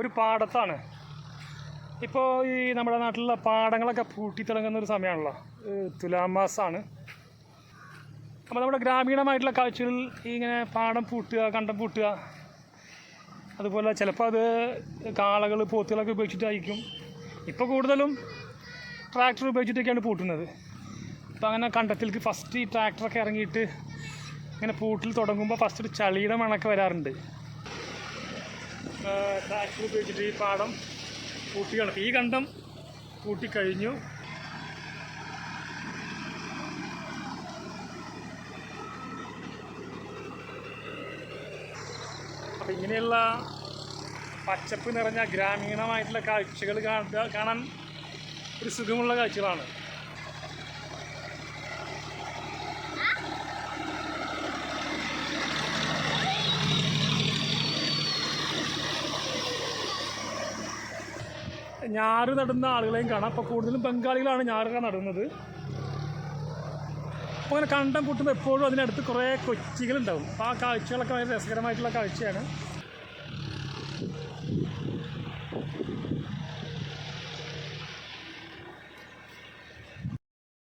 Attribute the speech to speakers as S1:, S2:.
S1: ഒരു പാടത്താണ്. ഇപ്പോൾ ഈ നമ്മുടെ നാട്ടിലുള്ള പാടങ്ങളൊക്കെ പൂട്ടിത്തിളങ്ങുന്ന ഒരു സമയമാണല്ലോ ഏഹ് തുലാം മാസമാണ് അപ്പോൾ നമ്മുടെ ഗ്രാമീണമായിട്ടുള്ള കാഴ്ചകളിൽ ഇങ്ങനെ പാടം പൂട്ടുക കണ്ടം പൂട്ടുക അതുപോലെ ചിലപ്പോൾ അത് കാളകൾ പോത്തുകളൊക്കെ ഉപയോഗിച്ചിട്ടായിരിക്കും. ഇപ്പോൾ കൂടുതലും ട്രാക്ടർ ഉപയോഗിച്ചിട്ടൊക്കെയാണ് പൂട്ടുന്നത്. അപ്പോൾ അങ്ങനെ കണ്ടത്തിലേക്ക് ഫസ്റ്റ് ഈ ട്രാക്ടറൊക്കെ ഇറങ്ങിയിട്ട് ഇങ്ങനെ പൂട്ടിൽ തുടങ്ങുമ്പോൾ ഫസ്റ്റ് ഒരു ചളിയുടെ മണമൊക്കെ വരാറുണ്ട്. ട്രാക്ടർ ഉപയോഗിച്ചിട്ട് ഈ പാടം കൂട്ടി ഈ കണ്ടം കൂട്ടിക്കഴിഞ്ഞു കഴിഞ്ഞു അപ്പം ഇങ്ങനെയുള്ള പച്ചപ്പ് നിറഞ്ഞ ഗ്രാമീണമായിട്ടുള്ള കാഴ്ചകൾ കാണാൻ ഒരു സുഖമുള്ള കാഴ്ചകളാണ്. ഞാറ് നടുന്ന ആളുകളെയും കാണാം. അപ്പോൾ കൂടുതലും ബംഗാളികളാണ് ഞാറ് നടുന്നത്. അപ്പോൾ അങ്ങനെ കണ്ടം കൂട്ടുമ്പോൾ എപ്പോഴും അതിനടുത്ത് കുറേ കൊച്ചികളുണ്ടാവും. അപ്പോൾ ആ കാഴ്ചകളൊക്കെ വളരെ രസകരമായിട്ടുള്ള കാഴ്ചയാണ്.